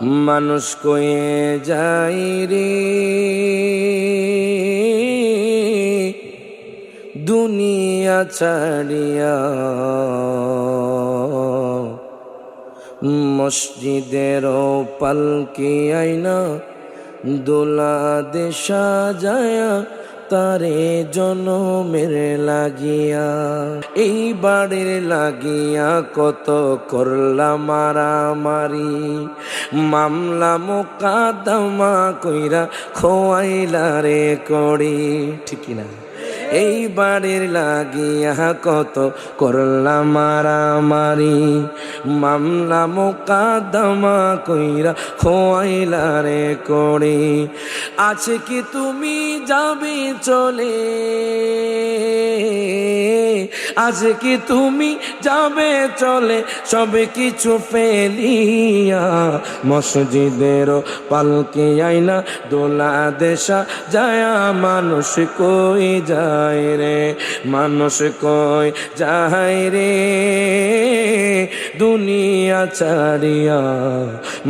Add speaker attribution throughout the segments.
Speaker 1: মানুষ কয়ে যাই রে। দুনিয়া ছাড়িয়া মসজিদের পালকি আইনা দোলা দেশা যায়া তারে জনমের লাগিয়া এই বাড়ির লাগিয়া কত করলা মারামারি। মামলা মোকাদমা কইরা খোয়াইলা রে করি ঠিক না এই বাড়ির লাগিয়া কত করলাম মারামারি মামলা মোকাদমা কইরা খোয়াইলা রে করে আছে কি তুমি যাবে চলে? আজ কি তুমি যাবে চলে? সবে কিছু ফেলিয়া মসজিদের পালকে আইনা দোলা দেশা যায়া, মানুষ কই যায় রে? মানুষ কই যায় রে? দুনিয়া ছাড়িয়া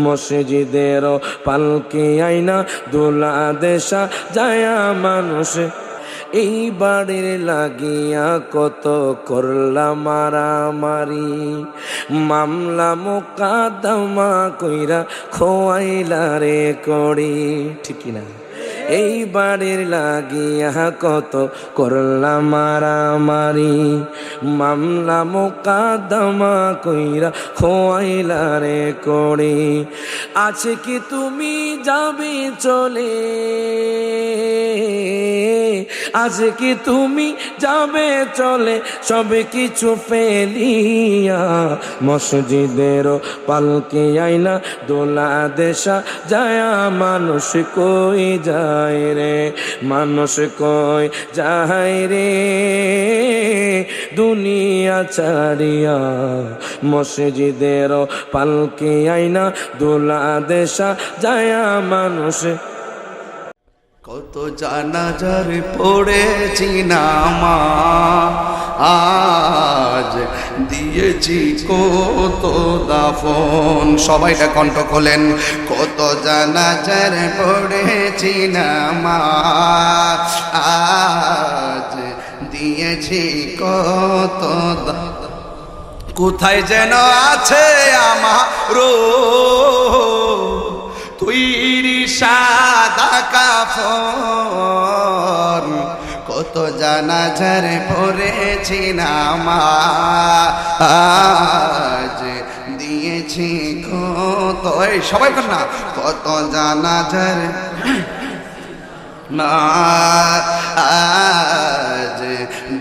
Speaker 1: মসজিদের পালকে আইনা দোলা দেশা যায়া, মানুষ এই বাড়ির লাগিয়া কত করলাম মারামারি মামলা মোকাদমা কইরা খোয়াইলা রে করি ঠিক না? এই বাড়ির লাগিয়া কত করলাম মারামারি মামলা মোকাদমা কইরা খোয়াইলা রে করি আছে কি তুমি যাবে চলে? আজ কি তুমি যাবে চলে, সবে কিছু ফেলিয়া। মসজিদের পালকে আইনা দোলা দেশা, যায়া মানুষ কই যায় রে, মানুষ কই যায় রে। দুনিয়া ছাড়িয়া মসজিদের পালকে আইনা দোলা দেশা, যায়া মানুষ
Speaker 2: কত জানাজার পড়েছি নামা আজ দিয়েছি কত দাফন। সবাইটা কণ্ঠ খোলেন। কত জানাজার পড়েছি নামা আজ দিয়েছি কত কোথায় যেন আছে আমার তৈরি সাদা কাফন। কত জানাজার পড়েছি নামাজ দিয়েছি কত সবাই না। কত জানাজার না আজ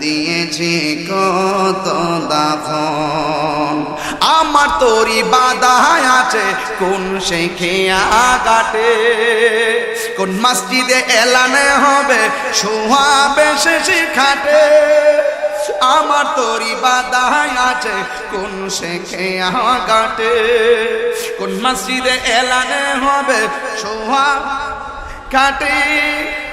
Speaker 2: দিয়েছি কত দাফন। আমার তোরি বাধা আছে, কোন শেখে আগাটে কোন মসজিদে এলানে হবে সোহাবে শেষে খাটে আমার তোরি বাধা আছে, কোন শেখে আগাটে কোন মসজিদে এলানে হবে সোহা কাটে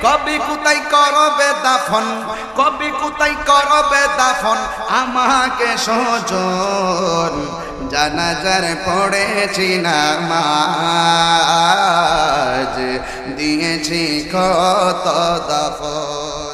Speaker 2: কবি কোথায় করবে দাফন? কবি কোথায় করবে দাফন? আমাকে সজন। জানাজার পড়েছি নামাজ। দিয়েছি কত দাফন।